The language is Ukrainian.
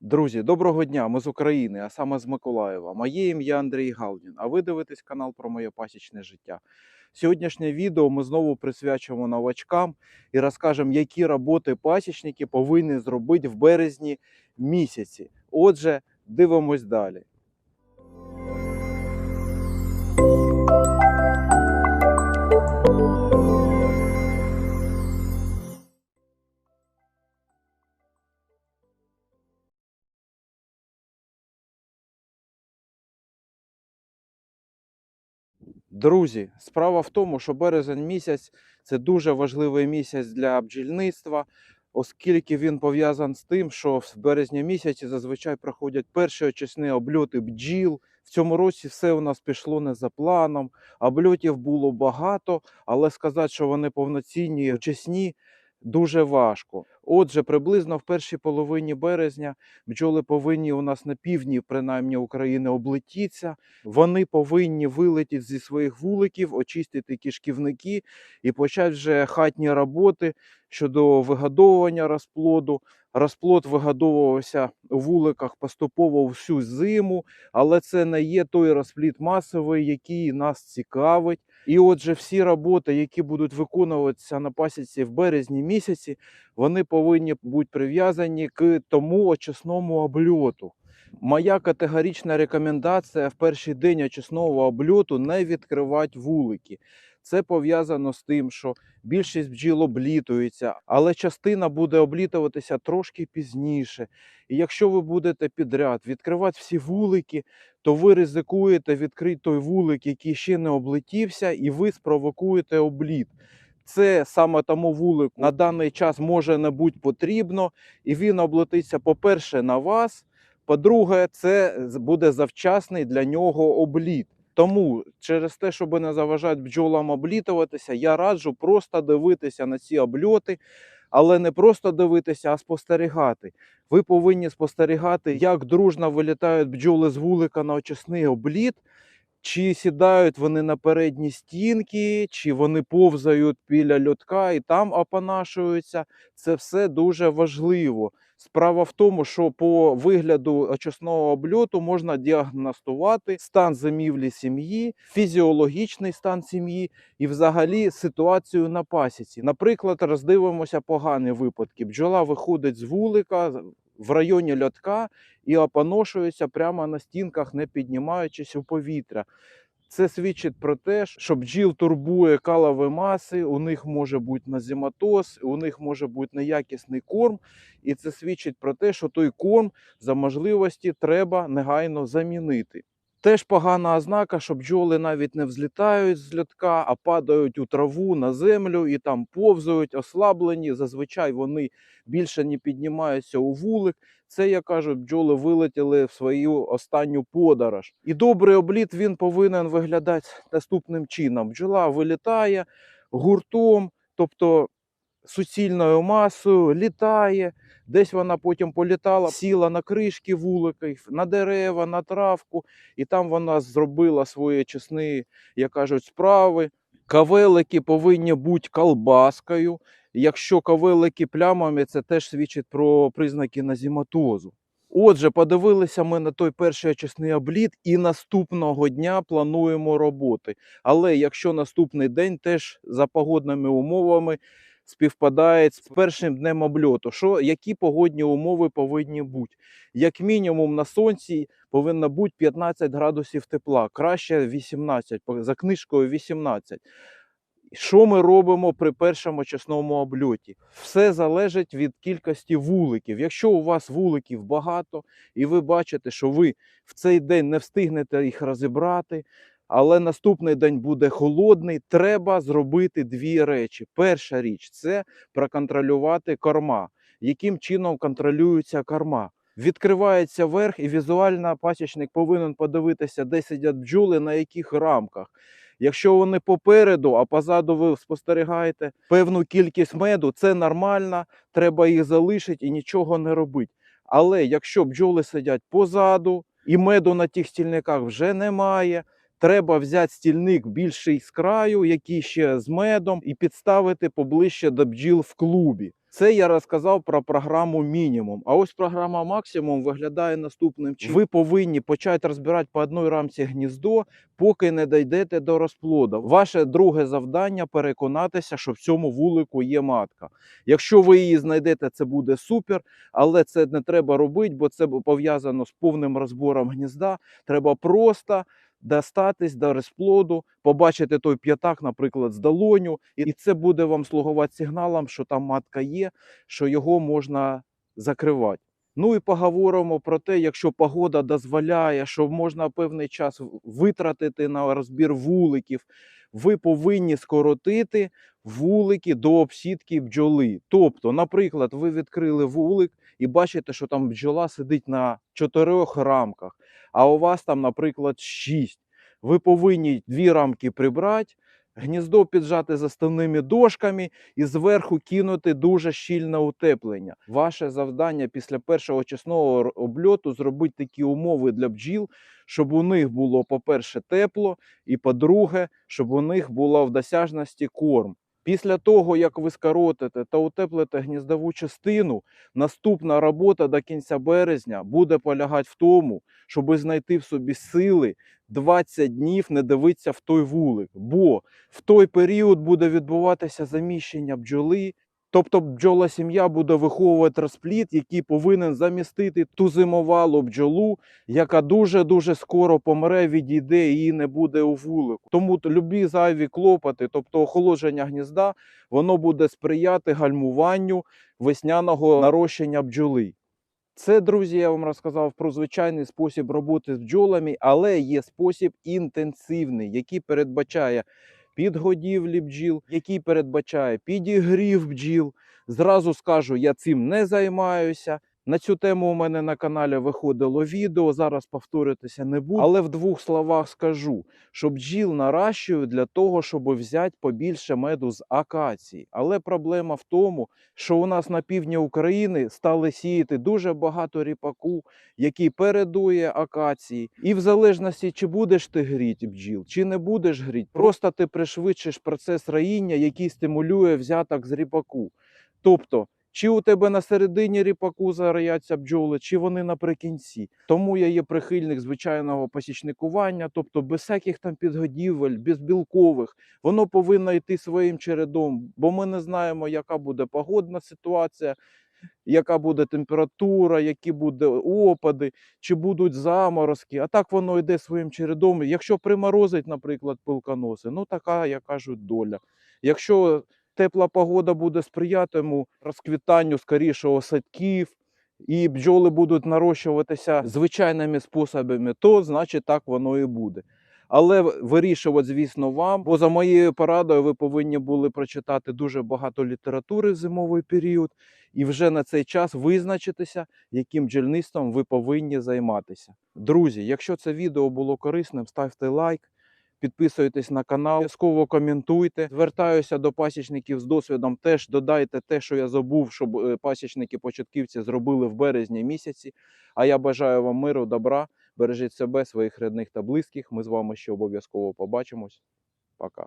Друзі, доброго дня! Ми з України, а саме з Миколаєва. Моє ім'я Андрій Галдін, а ви дивитесь канал про моє пасічне життя. Сьогоднішнє відео ми знову присвячуємо новачкам і розкажемо, які роботи пасічники повинні зробити в березні місяці. Отже, дивимось далі. Друзі, справа в тому, що березень місяць це дуже важливий місяць для бджільництва, оскільки він пов'язаний з тим, що в березні місяці зазвичай проходять перші очисні обльоти бджіл. В цьому році все у нас пішло не за планом. Обльотів було багато, але сказати, що вони повноцінні очисні, дуже важко. Отже, приблизно в першій половині березня бджоли повинні у нас на півдні, принаймні України, облетіться. Вони повинні вилетіти зі своїх вуликів, очистити кишківники і почати вже хатні роботи щодо вигадовування розплоду. Розплод вигадовувався у вуликах поступово всю зиму, але це не є той розплід масовий, який нас цікавить. І отже, всі роботи, які будуть виконуватися на пасіці в березні місяці, вони повинні бути прив'язані к тому очисному обльоту. Моя категорична рекомендація в перший день очисного обльоту не відкривати вулики. Це пов'язано з тим, що більшість бджіл облітується, але частина буде облітуватися трошки пізніше. І якщо ви будете підряд відкривати всі вулики, то ви ризикуєте відкрити той вулик, який ще не облетівся, і ви спровокуєте обліт. Це саме тому вулик на даний час може не бути потрібно, і він облетиться, по-перше, на вас. По-друге, це буде завчасний для нього обліт. Тому через те, щоб не заважати бджолам облітуватися, я раджу просто дивитися на ці обльоти, але не просто дивитися, а спостерігати. Ви повинні спостерігати, як дружно вилітають бджоли з вулика на очисний обліт, чи сідають вони на передні стінки, чи вони повзають біля льотка і там опанашуються. Це все дуже важливо. Справа в тому, що по вигляду очисного обльоту можна діагностувати стан зимівлі сім'ї, фізіологічний стан сім'ї і взагалі ситуацію на пасіці. Наприклад, роздивимося погані випадки. Бджола виходить з вулика в районі льотка і опоношуються прямо на стінках, не піднімаючись у повітря. Це свідчить про те, що бджіл турбує калові маси, у них може бути назематоз, у них може бути неякісний корм, і це свідчить про те, що той корм за можливості треба негайно замінити. Теж погана ознака, що бджоли навіть не взлітають з льотка, а падають у траву на землю і там повзають, ослаблені. Зазвичай вони більше не піднімаються у вулик. Це, як кажуть, бджоли вилетіли в свою останню подорож. І добрий обліт він повинен виглядати наступним чином: бджола вилітає гуртом, тобто суцільною масою, літає. Десь вона потім політала, сіла на кришки вуликів, на дерева, на травку, і там вона зробила свої чесні, як кажуть, справи. Кавелики повинні бути колбаскою. Якщо кавелики плямами, це теж свідчить про признаки назіматозу. Отже, подивилися ми на той перший очисний обліт, і наступного дня плануємо роботи. Але якщо наступний день теж за погодними умовами співпадає з першим днем обльоту, що які погодні умови повинні бути? Як мінімум на сонці повинно бути 15 градусів тепла, краще 18, за книжкою 18. Що ми робимо при першому чесному обльоті? Все залежить від кількості вуликів. Якщо у вас вуликів багато, і ви бачите, що ви в цей день не встигнете їх розібрати, але наступний день буде холодний, треба зробити дві речі. Перша річ це проконтролювати корма. Яким чином контролюється корма? Відкривається верх, і візуально пасічник повинен подивитися, де сидять бджоли, на яких рамках. Якщо вони попереду, а позаду ви спостерігаєте певну кількість меду, це нормально, треба їх залишити і нічого не робити. Але якщо бджоли сидять позаду і меду на тих стільниках вже немає, треба взяти стільник більший з краю, який ще з медом, і підставити поближче до бджіл в клубі. Це я розказав про програму мінімум. А ось програма максимум виглядає наступним чином. Ви повинні почати розбирати по одній рамці гніздо, поки не дійдете до розплоду. Ваше друге завдання переконатися, що в цьому вулику є матка. Якщо ви її знайдете, це буде супер, але це не треба робити, бо це пов'язано з повним розбором гнізда. Треба просто достатись до розплоду, побачити той п'ятак, наприклад, з долоню, і це буде вам слугувати сигналом, що там матка є, що його можна закривати. Ну і поговоримо про те, якщо погода дозволяє, що можна певний час витратити на розбір вуликів, ви повинні скоротити вулики до обсідки бджоли. Тобто, наприклад, ви відкрили вулик і бачите, що там бджола сидить на чотирьох рамках, а у вас там, наприклад, шість. Ви повинні дві рамки прибрати, гніздо піджати заставними дошками і зверху кинути дуже щільне утеплення. Ваше завдання після першого чесного обльоту зробити такі умови для бджіл, щоб у них було, по-перше, тепло, і по-друге, щоб у них було в досяжності корм. Після того, як ви скоротите та утеплите гніздову частину, наступна робота до кінця березня буде полягати в тому, щоб знайти в собі сили 20 днів не дивитися в той вулик, бо в той період буде відбуватися заміщення бджоли. Тобто бджола сім'я буде виховувати розплід, який повинен замістити ту зимовалу бджолу, яка дуже-дуже скоро помре, відійде і не буде у вулику. Тому любі зайві клопоти, тобто охолодження гнізда, воно буде сприяти гальмуванню весняного нарощення бджоли. Це, друзі, я вам розказав про звичайний спосіб роботи з бджолами, але є спосіб інтенсивний, який передбачає підгодівлі бджіл, який передбачає підігрів бджіл. Зразу скажу, я цим не займаюся. На цю тему у мене на каналі виходило відео. Зараз повторюватися не буду. Але в двох словах скажу, що бджіл наращують для того, щоб взяти побільше меду з акації. Але проблема в тому, що у нас на півдні України стали сіяти дуже багато ріпаку, який передує акації. І в залежності, чи будеш ти гріти бджіл, чи не будеш гріти, просто ти пришвидшиш процес раїння, який стимулює взяток з ріпаку. Тобто, чи у тебе на середині ріпаку зараяться бджоли, чи вони наприкінці. Тому я є прихильник звичайного посічникування, тобто без всяких там підгодівель, без білкових. Воно повинно йти своїм чередом, бо ми не знаємо, яка буде погодна ситуація, яка буде температура, які будуть опади, чи будуть заморозки. А так воно йде своїм чередом. Якщо приморозить, наприклад, пилконоси, ну така, як кажуть, доля. Якщо тепла погода буде сприяти йому розквітанню скорішого садків, і бджоли будуть нарощуватися звичайними способами, то значить так воно і буде. Але вирішувати, звісно, вам, бо за моєю порадою ви повинні були прочитати дуже багато літератури в зимовий період, і вже на цей час визначитися, яким бджільництвом ви повинні займатися. Друзі, якщо це відео було корисним, ставте лайк. Підписуйтесь на канал, обов'язково коментуйте. Звертаюся до пасічників з досвідом. Теж додайте те, що я забув, щоб е, пасічники-початківці зробили в березні місяці. А я бажаю вам миру, добра. Бережіть себе, своїх рідних та близьких. Ми з вами ще обов'язково побачимось. Пока.